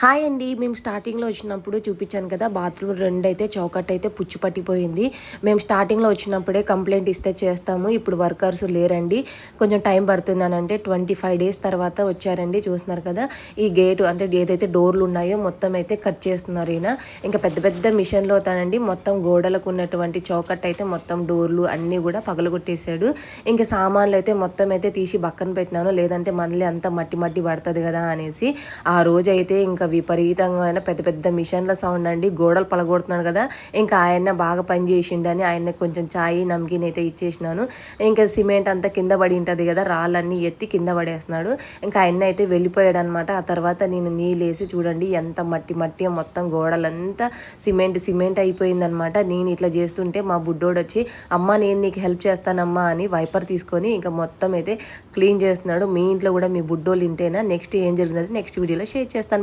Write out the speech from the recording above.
Hi అండి మేము స్టార్టింగ్లో వచ్చినప్పుడు చూపించాను కదా బాత్రూమ్ రెండు అయితే చౌకట్ అయితే పుచ్చు పట్టిపోయింది. మేము స్టార్టింగ్లో వచ్చినప్పుడే కంప్లైంట్ ఇస్తే చేస్తాము ఇప్పుడు వర్కర్స్ లేరండి. కొంచెం టైం పడుతుంది అని అంటే ట్వంటీ ఫైవ్ డేస్ తర్వాత వచ్చారండి చూస్తున్నారు కదా. ఈ గేటు అంటే ఏదైతే డోర్లు ఉన్నాయో మొత్తం అయితే కట్ చేస్తున్నారు ఈయన. ఇంకా పెద్ద పెద్ద మిషన్లో తనండి మొత్తం గోడలకు ఉన్నటువంటి చౌకట్ అయితే మొత్తం డోర్లు అన్నీ కూడా పగలగొట్టేశాడు. ఇంకా సామాన్లు అయితే మొత్తం అయితే తీసి పక్కన పెట్టినాను లేదంటే మళ్ళీ అంతా మట్టి మట్టి పడుతుంది కదా అనేసి. ఆ రోజు అయితే ఇంకా విపరీతంగా పెద్ద పెద్ద మిషన్ల సౌండ్ అండి. గోడలు పలగొడుతున్నాడు కదా. ఇంకా ఆయన బాగా పని చేసిండని ఆయన కొంచెం చాయి నమ్కిన్ అయితే ఇచ్చేసినాను. ఇంకా సిమెంట్ అంతా కింద పడి ఉంటుంది కదా. రాళ్ళన్నీ ఎత్తి కింద పడేస్తున్నాడు. ఇంకా ఆయన అయితే వెళ్ళిపోయాడు అనమాట ఆ తర్వాత నేను నీళ్ళేసి చూడండి ఎంత మట్టి మట్టి మొత్తం గోడలంతా సిమెంట్ సిమెంట్ అయిపోయిందనమాట. నేను ఇట్లా చేస్తుంటే మా బుడ్డోడు వచ్చి అమ్మ నేను నీకు హెల్ప్ చేస్తానమ్మా అని వైపర్ తీసుకొని ఇంకా మొత్తం అయితే క్లీన్ చేస్తున్నాడు. మీ ఇంట్లో కూడా మీ బుడ్డోళ్ళు ఇంతేనా? నెక్స్ట్ ఏం జరిగిందంటే నెక్స్ట్ వీడియోలో షేర్ చేస్తాను.